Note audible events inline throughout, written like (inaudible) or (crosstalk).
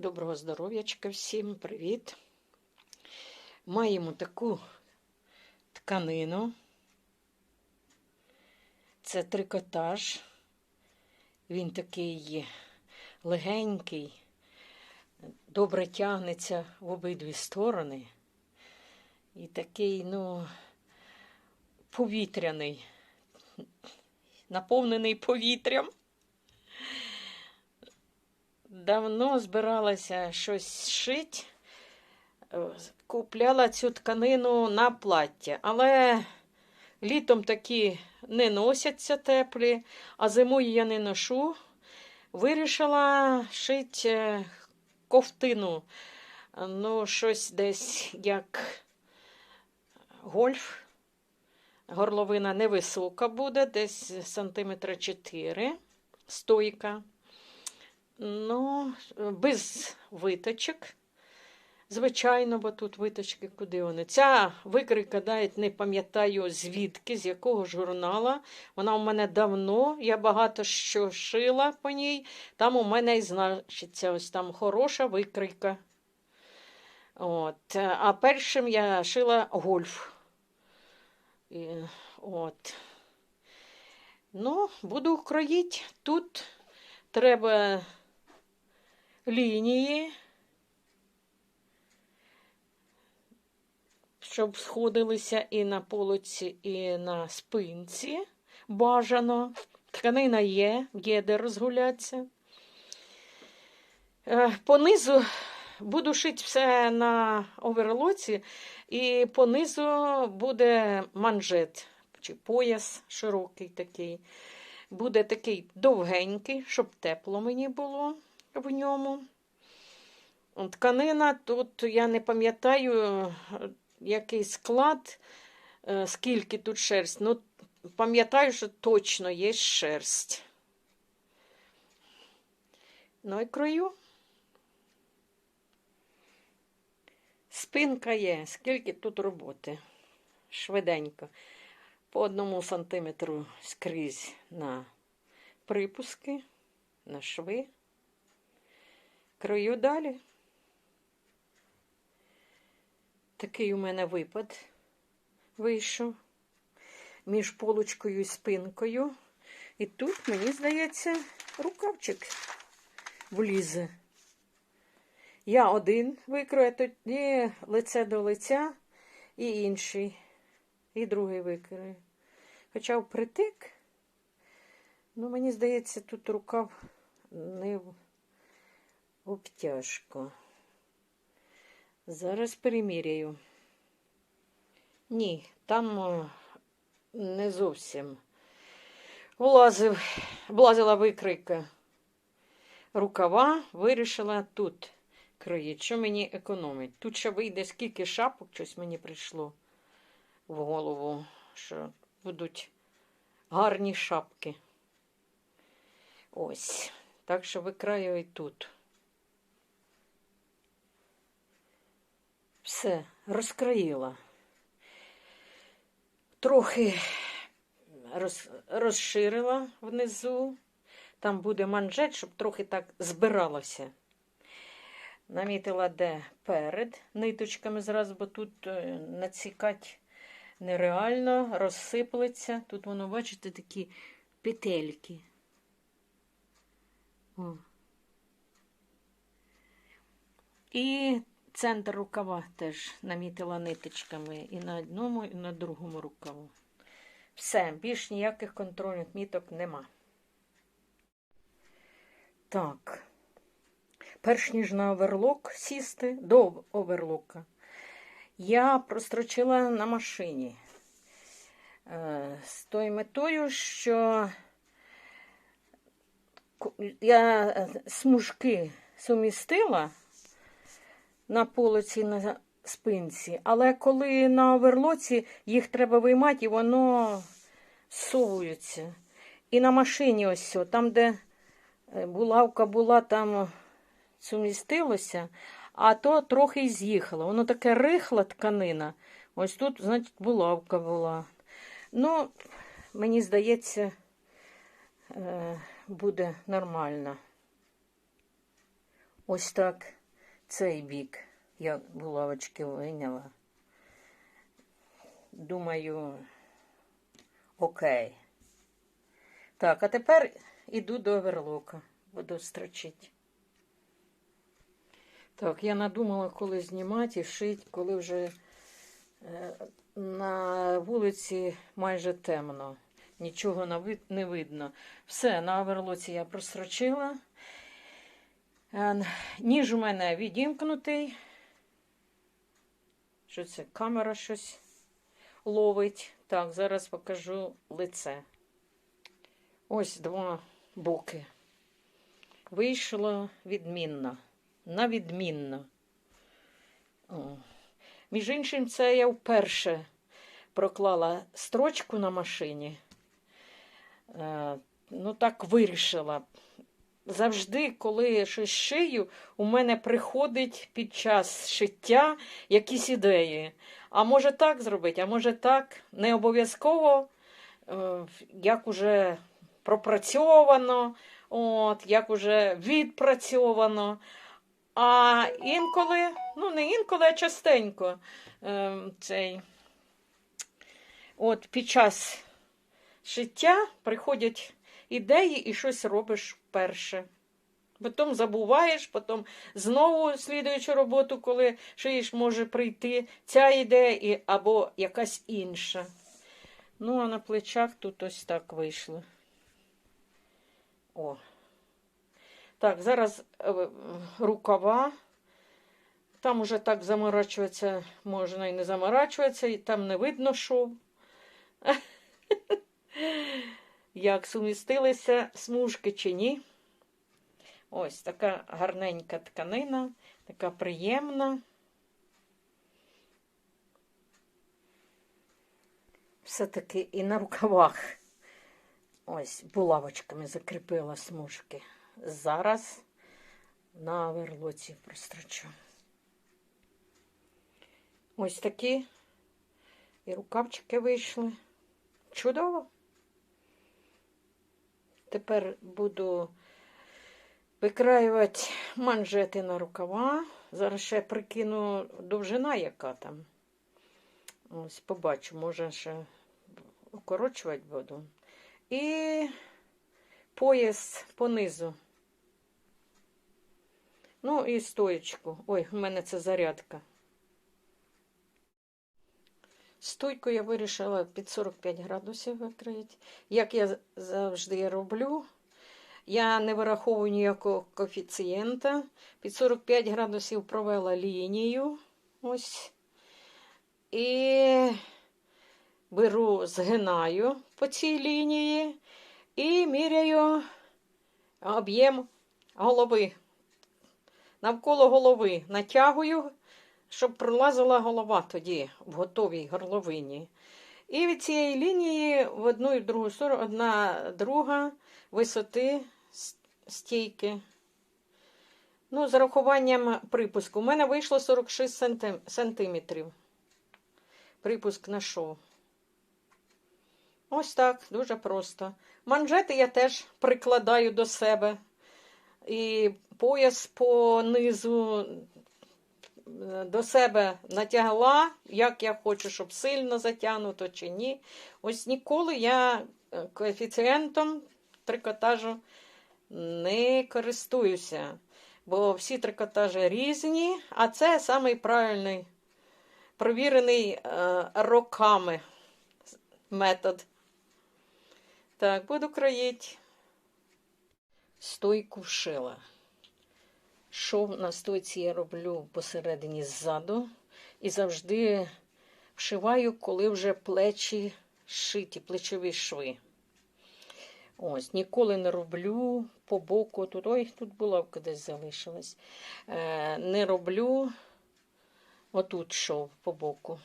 Доброго здоров'ячка всім, привіт. Маємо таку тканину. Це трикотаж. Він такий легенький, добре тягнеться в обидві сторони. І такий, ну, повітряний, наповнений повітрям. Давно збиралася щось шити, купляла цю тканину на плаття, але літом такі не носяться теплі, а зимою я не ношу. Вирішила шити ковтину. Ну, щось десь як гольф. Горловина невисока буде, десь сантиметра 4, стойка. Ну, без виточок. Звичайно, бо тут виточки куди вони. Ця викрика навіть не пам'ятаю звідки, з якого журнала. Вона у мене давно, я багато що шила по ній. Там у мене і значиться ось там хороша викрика. От. А першим я шила гольф. І, от. Ну, буду кроїти. Тут треба лінії, щоб сходилися і на полоці, і на спинці. Бажано. Тканина є, є де розгулятися. Понизу буду шити все на оверлоці, і понизу буде манжет чи пояс широкий такий. Буде такий довгенький, щоб тепло мені було в ньому. Тканина тут, я не пам'ятаю, який склад, скільки тут шерсть. Ну, пам'ятаю, що точно є шерсть. Ну і крою. Спинка є, скільки тут роботи. Швиденько. По одному сантиметру скрізь на припуски, на шви. Крою далі. Такий у мене випад вийшов між полочкою і спинкою. І тут, мені здається, рукавчик влізе. Я один викрою, тоді лице до лиця і інший, і другий викрою. Хоча впритик, ну, мені здається, тут рукав не обтяжко. Зараз переміряю. Ні, там не зовсім влазив, влазила викрика. Рукава вирішила тут кроїть. Що мені економить? Тут ще вийде скільки шапок, щось мені прийшло в голову, що будуть гарні шапки. Ось. Так що викраю і тут. Все, розкроїла. Трохи роз, розширила внизу. Там буде манжет, щоб трохи так збиралося. Намітила, де перед ниточками зразу, бо тут е, націкати нереально, розсиплеться. Тут воно, бачите, такі петельки. О. І центр рукава теж намітила ниточками і на одному, і на другому рукаву. Все, більш ніяких контрольних міток нема. Так, перш ніж на оверлок сісти до оверлока, я прострочила на машині. Е, з тою метою, що я смужки сумістила на полоці на спинці, але коли на оверлоці їх треба виймати, і воно совується. І на машині ось, там, де булавка була, там сумістилося, а то трохи з'їхало. Воно таке рихла тканина. Ось тут, значить, булавка була. Ну, мені здається, буде нормально. Ось так цей бік я булавочки вийняла. Думаю, окей. Так, а тепер іду до оверлока. Буду строчити. Так, я надумала, коли знімати і шити, коли вже е, на вулиці майже темно. Нічого не видно. Все, на оверлоці я прострочила. Е, Ніж у мене відімкнутий. Що це? Камера щось ловить. Так, зараз покажу лице. Ось два боки. Вийшло відмінно. На відмінно. О. Між іншим, це я вперше проклала строчку на машині. Е, ну, так вирішила. Завжди, коли я щось шию, у мене приходить під час шиття якісь ідеї. А може так зробити, а може так. Не обов'язково, е, як уже пропрацьовано, от, як уже відпрацьовано. А інколи, ну не інколи, а частенько е, цей, от під час шиття приходять ідеї і щось робиш вперше. Потім забуваєш, потім знову слідуючу роботу, коли шиєш, може прийти ця ідея і, або якась інша. Ну, а на плечах тут ось так вийшло. О. Так, зараз е, рукава. Там уже так заморачуватися можна і не заморачуватися, і там не видно шов. (laughs) Як сумістилися смужки чи ні. Ось така гарненька тканина, така приємна. Все-таки і на рукавах. Ось булавочками закріпила смужки. Зараз на верлоці прострочу. Ось такі і рукавчики вийшли. Чудово. Тепер буду викраювати манжети на рукава. Зараз ще прикину довжина, яка там. Ось побачу, може ще укорочувати буду. І пояс понизу. Ну і стоєчку. Ой, у мене це зарядка. Стойку я вирішила під 45 градусів викрити. Як я завжди роблю, я не вираховую ніякого коефіцієнта. Під 45 градусів провела лінію. Ось. І беру, згинаю по цій лінії і міряю об'єм голови. Навколо голови натягую, щоб пролазила голова тоді в готовій горловині. І від цієї лінії в одну і в другу сторону одна друга висоти стійки. Ну, з рахуванням припуску. У мене вийшло 46 сантиметрів. Припуск на шов. Ось так, дуже просто. Манжети я теж прикладаю до себе. І пояс по низу до себе натягла, як я хочу, щоб сильно затягнуто чи ні. Ось ніколи я коефіцієнтом трикотажу не користуюся. Бо всі трикотажі різні, а це самий правильний, провірений е, роками метод. Так, буду кроїти. Стойку вшила. Шов на стойці я роблю посередині ззаду. І завжди вшиваю, коли вже плечі шиті, плечові шви. Ось, ніколи не роблю по боку. Тут, ой, тут булавка десь залишилась. Е, Не роблю отут шов по боку.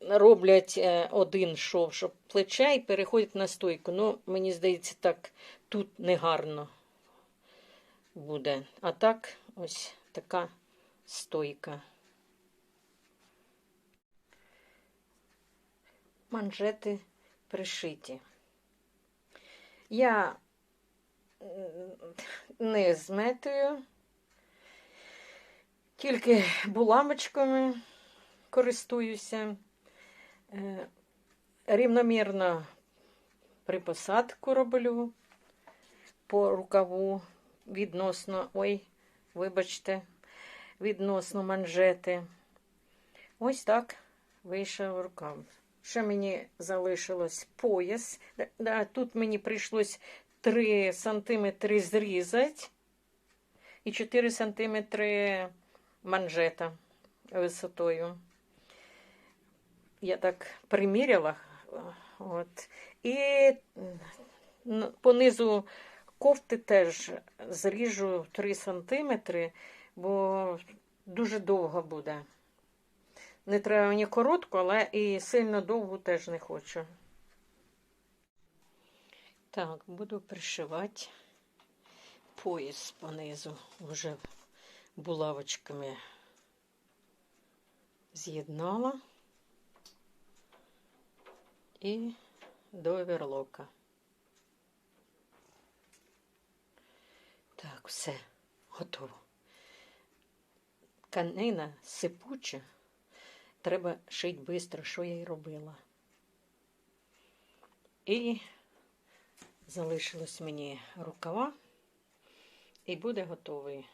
Роблять е, один шов, щоб плече і переходять на стойку. Ну, мені здається, так тут негарно буде. А так, ось така стойка. Манжети пришиті. Я не зметую, тільки буламочками користуюся. Е, Рівномірно при посадку роблю по рукаву відносно, ой, вибачте, відносно манжети. Ось так вийшов рукав. Ще мені залишилось пояс. Тут мені прийшлось 3 сантиметри зрізати і 4 сантиметри манжета висотою. Я так приміряла. От. І по низу кофти теж зріжу 3 сантиметри, бо дуже довго буде. Не треба мені коротко, але і сильно довгу теж не хочу. Так, буду пришивати пояс понизу. Вже булавочками з'єднала і до оверлока. Так, все, готово. Тканина сипуча. Треба шити швидко, що я й робила. І залишилось мені рукава, і буде готовий.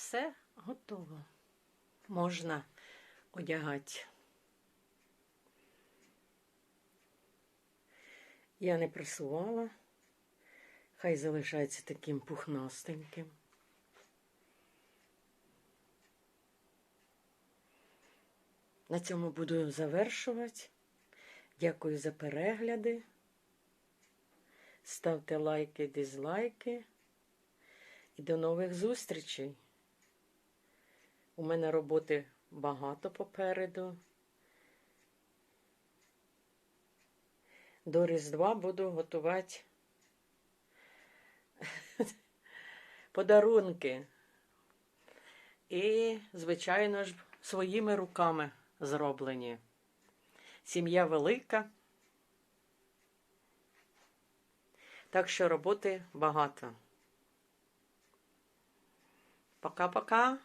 Все готово. Можна одягати. Я не пресувала. Хай залишається таким пухнастеньким. На цьому буду завершувати. Дякую за перегляди. Ставте лайки, дизлайки. І до нових зустрічей. У мене роботи багато попереду. До Різдва буду готувати (laughs) подарунки. І, звичайно ж, своїми руками зроблені. Сім'я велика. Так що роботи багато. Пока-пока.